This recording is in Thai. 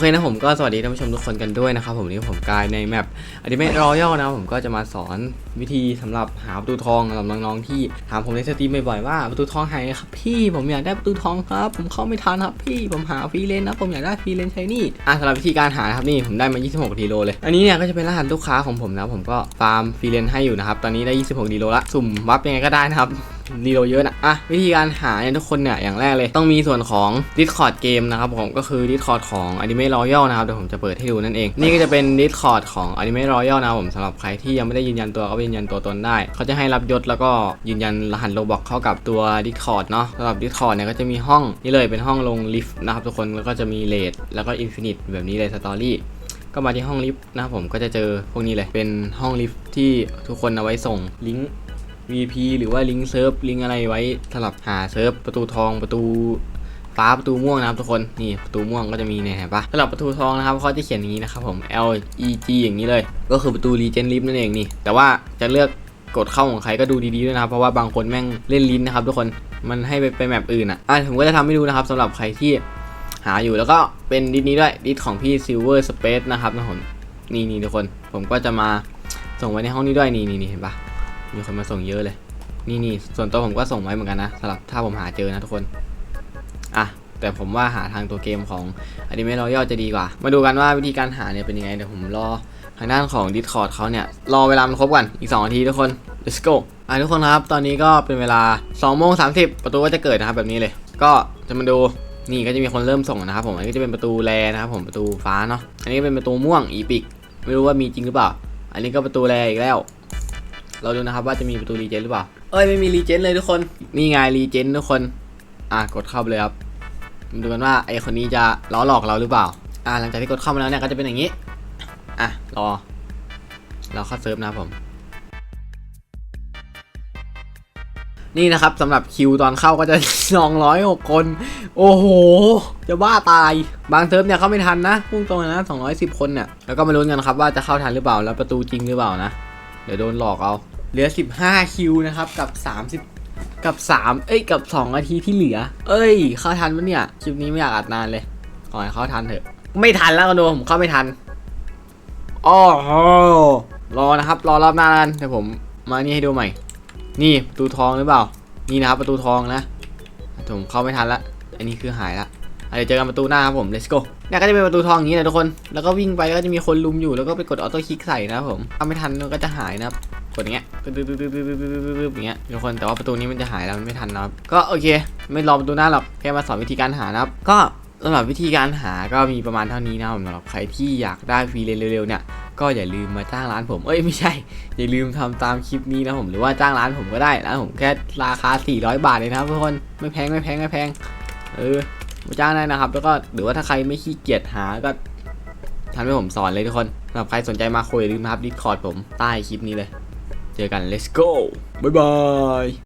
เคนะผมก็สวัสดีท่านผู้ชมทุกคนกันด้วยนะครับผมนนี้ผมกายในแมปอดิเมทรอยัลนะผมก็จะมาสอนวิธีสำหรับหาประตูทองสำหรับน้องๆที่ถามผมในสตรีมบ่อยๆว่าประตูทองหายครับพี่ผมอยากได้ประตูทองครับ ผมเข้าไม่ทันครับพี่ผมหาฟรีเลนนะผมอยากได้ฟรีเลนใช้นี่อะสำหรับวิธีการหาครับนี่ผมได้มา 26ดีโลเลย อันนี้เนี่ยก็จะเป็นรหัสลูกค้าของผมนะผมก็ฟาร์มฟรีเลนให้อยู่นะครับตอนนี้ได้ 26ดีโลละสุ่มวับยังไงก็ได้นะครับ รีโหลดเยอะนะอะวิธีการหาเนี่ยทุกคนเนี่ยอย่างแรกเลย ต้องมีส่วนของ Discord เกมนะครับผมก็คือ Discord ของ Anime Royal นะครับเดี๋ยวผมจะเปิดให้ดูนั่นเอง นี่ก็จะเป็น Discord ของ Anime Royal นะครับผมสำหรับใครที่ยังไม่ได้ยืนยันตัวก็ไปยืนยันตัวตนได้ เขาจะให้รับยศแล้วก็ยืนยันรหัสโลบอกเข้ากับตัว Discord เนาะสำหรับ Discord เนี่ยก็จะมีห้องนี่เลยเป็นห้องลงลิฟต์นะครับทุกคนแล้วก็จะมีเลดแล้วก็ Infinite แบบนี้เลยสตอรี่ก็มาที่ห้องลิฟต์นะครับผมก็จะเจอพวกนี้เลยเป็นห้องลิฟต์ที่ทุกคนเอาไว้ส่งลิงก์ VP หรือว่าลิงก์เซิร์ฟลิงก์อะไรไว้สำหรับหาเซิร์ฟประตูทองประตูฟ้าประตูม่วงนะครับทุกคนนี่ประตูม่วงก็จะมีเนี่ยเห็นปะสำหรับประตูทองนะครับเขาจะเขียนอย่างนี้นะครับผม L E G อย่างนี้เลย ก็คือประตู Legend Lift นั่นเองนี่ แต่ว่าจะเลือกกดเข้าของใครก็ดูดีๆด้วยนะครับเพราะว่าบางคนแม่งเล่นลิ้นนะครับทุกคนมันให้ไปไปแมปอื่นอะอะผมก็จะทำให้ดูนะครับสำหรับใครที่หาอยู่แล้วก็เป็นดิสนี้ด้วยดิสของพี่ Silver Space นะครับนะผมนี่นี่ทุกคน ผมก็จะมาส่งไว้ในห้องนี้ด้วยนี่นี่นี่เห็นปะ มีคนมาส่งเยอะเลย นี่นี่ส่วนตัวผมก็ส่งไว้เหมือนกันนะสำหรับถ้าผมหาเจอนะทุกคน อะ แต่ผมว่าหาทางตัวเกมของ Anime Royal จะดีกว่า มาดูกันว่าวิธีการหาเนี่ยเป็นยังไง เดี๋ยวผมรอทางด้านของ Discord เขาเนี่ย รอเวลามันครบกันอีก 2 นาทีทุกคน let's go อะทุกคนครับ ตอนนี้ก็เป็นเวลา2โมง30 ประตูก็จะเกิดนะครับแบบนี้เลย ก็จะมาดูนี่ก็จะมีคนเริ่มส่งนะครับผม อันนี้ก็จะเป็นประตูแรนะครับผมประตูฟ้าเนาะ อันนี้เป็นประตูม่วงอีพิก ไม่รู้ว่ามีจริงหรือเปล่า อันนี้ก็ประตูแรอีกแล้ว เราดูนะครับว่าจะมีประตูรีเจนหรือเปล่า เอ้ยไม่มีรีเจนเลยทุกคน นี่ไงรีเจนทุกคน อะกดเข้าไปเลยครับมาดูกันว่าไอคนนี้จะล้อหลอกเราหรือเปล่า อะหลังจากที่กดเข้ามาแล้วเนี่ยก็จะเป็นอย่างนี้ อะรอ เราเข้าเซิร์ฟนะครับผม นี่นะครับสำหรับคิวตอนเข้าก็จะ206คน โอ้โห จะบ้าตาย บางเซิร์ฟเนี่ยเข้าไม่ทันนะพุ่งตรงเลยนะ210คนเนี่ย แล้วก็มาลุ้นกันครับว่าจะเข้าทันหรือเปล่า แล้วประตูจริงหรือเปล่านะเดี๋ยวโดนหลอกเอา เหลือ 15 คิวนะครับ กับ 30 กับ 3 เอ้ย กับ 2 นาทีที่เหลือ เอ้ย เข้าทันปะเนี่ย คลิปนี้ไม่อยากอัดนานเลย ขอให้เข้าทันเถอะ ไม่ทันแล้วกันดูผมเข้าไม่ทันอ้อโหรอนะครับ รอรอบหน้าแล้วกันเดี๋ยวผมมานี่ให้ดูใหม่ นี่ประตูทองหรือเปล่า นี่นะครับประตูทองนะแต่ผมเข้าไม่ทันละ อันนี้คือหายละอะเดี๋ยวเจอกันประตูหน้าครับผม let's go เนี่ยก็จะเป็นประตูทองอย่างนี้นะทุกคน แล้วก็วิ่งไปก็จะมีคนลุมอยู่ แล้วก็ไปกดออโต้คลิกใส่นะครับผมถ้าไม่ทันก็จะหายนะครับ กดอย่างเงี้ยปึ๊บปึ๊ดปึ๊บปึ๊บปึ๊บปึ๊อย่างเงี้ยทุกคน แต่ว่าประตูนี้มันจะหายแล้วมันไม่ทันนะครับ ก็โอเค ไม่รอประตูหน้าหรอก แค่มาสอนวิธีการหานะครับ ก็สำหรับวิธีการหาก็มีประมาณเท่านี้นะครับสำหรับใครที่อยากได้ฟรีเร็วๆเนี่ย ก็อย่าลืมมาจ้างร้านผม เอ้ยไม่ใช่ อย่าลืมทำตามคลิปนี้นะผม หรือว่าจ้างร้านผมก็ได้ร้ผมแค่ราคา 400 บาทเลยนะทุกคน ไม่แพงไม่แพงไม่แพง เออ มาจ้างได้นะครับ แล้วก็หรือว่าถ้าใครไม่ขี้เกียจหาก็ทำให้ผมสอนเลยทุกคนสำหรับใครสนใจมาคุยลืมนะครับดิสคอร์ดผมใต้คลิปนี้เลย เจอกัน let's go บ๊ายบาย